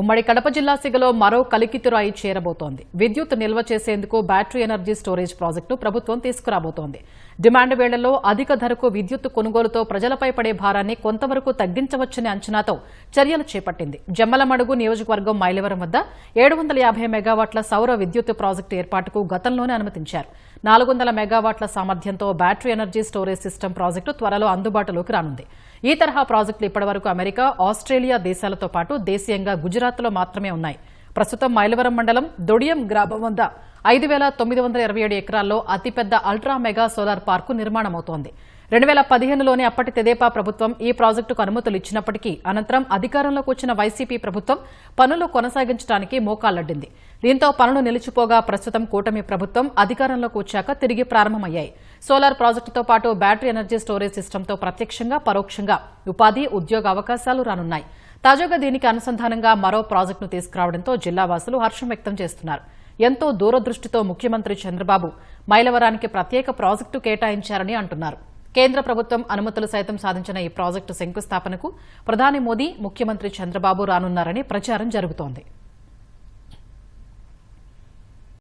ఉమ్మడి కడప జిల్లా సిగలో మరో కలికితురాయి చేరబోతోంది. విద్యుత్ నిల్వ చేసేందుకు బ్యాటరీ ఎనర్జీ స్టోరేజ్ ప్రాజెక్టును ప్రభుత్వం తీసుకురాబోతోంది. డిమాండ్ వేళల్లో అధిక ధరకు విద్యుత్ కొనుగోలుతో ప్రజలపై పడే భారాన్ని కొంతవరకు తగ్గించవచ్చనే అంచనాతో చర్యలు చేపట్టింది. జమ్మలమడుగు నియోజకవర్గం మైలవరం వద్ద ఏడు వందల యాభై మెగావాట్ల సౌర విద్యుత్ ప్రాజెక్టు ఏర్పాటుకు గతంలోనే అనుమతించారు. నాలుగు వందల మెగావాట్ల సామర్థ్యంతో battery energy storage system project త్వరలో అందుబాటులోకి రానుంది. ఈ తరహా ప్రాజెక్టులు ఇప్పటివరకు అమెరికా ఆస్ట్రేలియా దేశాలతో పాటు దేశీయంగా గుజరాత్ గుజరాత్లో మాత్రమే ఉన్నాయి. ప్రస్తుతం మైలవరం మండలం దొడియం గ్రామం వద్ద ఐదు వేల తొమ్మిది వందల ఇరవై ఏడు ఎకరాల్లో అతిపెద్ద అల్ట్రా మెగా సోలార్ పార్కు నిర్మాణమవుతోంది. రెండు వేల పదిహేనులోనే అప్పటి తెదేపా ప్రభుత్వం ఈ ప్రాజెక్టుకు అనుమతులు ఇచ్చినప్పటికీ అనంతరం అధికారంలోకి వచ్చిన వైసీపీ ప్రభుత్వం పనులు కొనసాగించడానికి మోకాళ్ళడ్డింది దీంతో పనులు నిలిచిపోగా ప్రస్తుతం కూటమి ప్రభుత్వం అధికారంలోకి వచ్చాక తిరిగి ప్రారంభమయ్యాయి. సోలార్ ప్రాజెక్టుతో పాటు బ్యాటరీ ఎనర్జీ స్టోరేజ్ సిస్టంతో ప్రత్యక్షంగా పరోక్షంగా ఉపాధి ఉద్యోగ అవకాశాలు రానున్నాయి. తాజాగా దీనికి అనుసంధానంగా మరో ప్రాజెక్టును తీసుకురావడంతో జిల్లావాసులు హర్షం వ్యక్తం చేస్తున్నారు. ఎంతో దూరదృష్టితో ముఖ్యమంత్రి చంద్రబాబు మైలవరానికి ప్రత్యేక ప్రాజెక్టు కేటాయించారని అంటున్నారు. కేంద్ర ప్రభుత్వం అనుమతులు సైతం సాధించిన ఈ ప్రాజెక్టు శంకుస్థాపనకు ప్రధాని మోదీ ముఖ్యమంత్రి చంద్రబాబు రానున్నారని ప్రచారం జరుగుతోంది.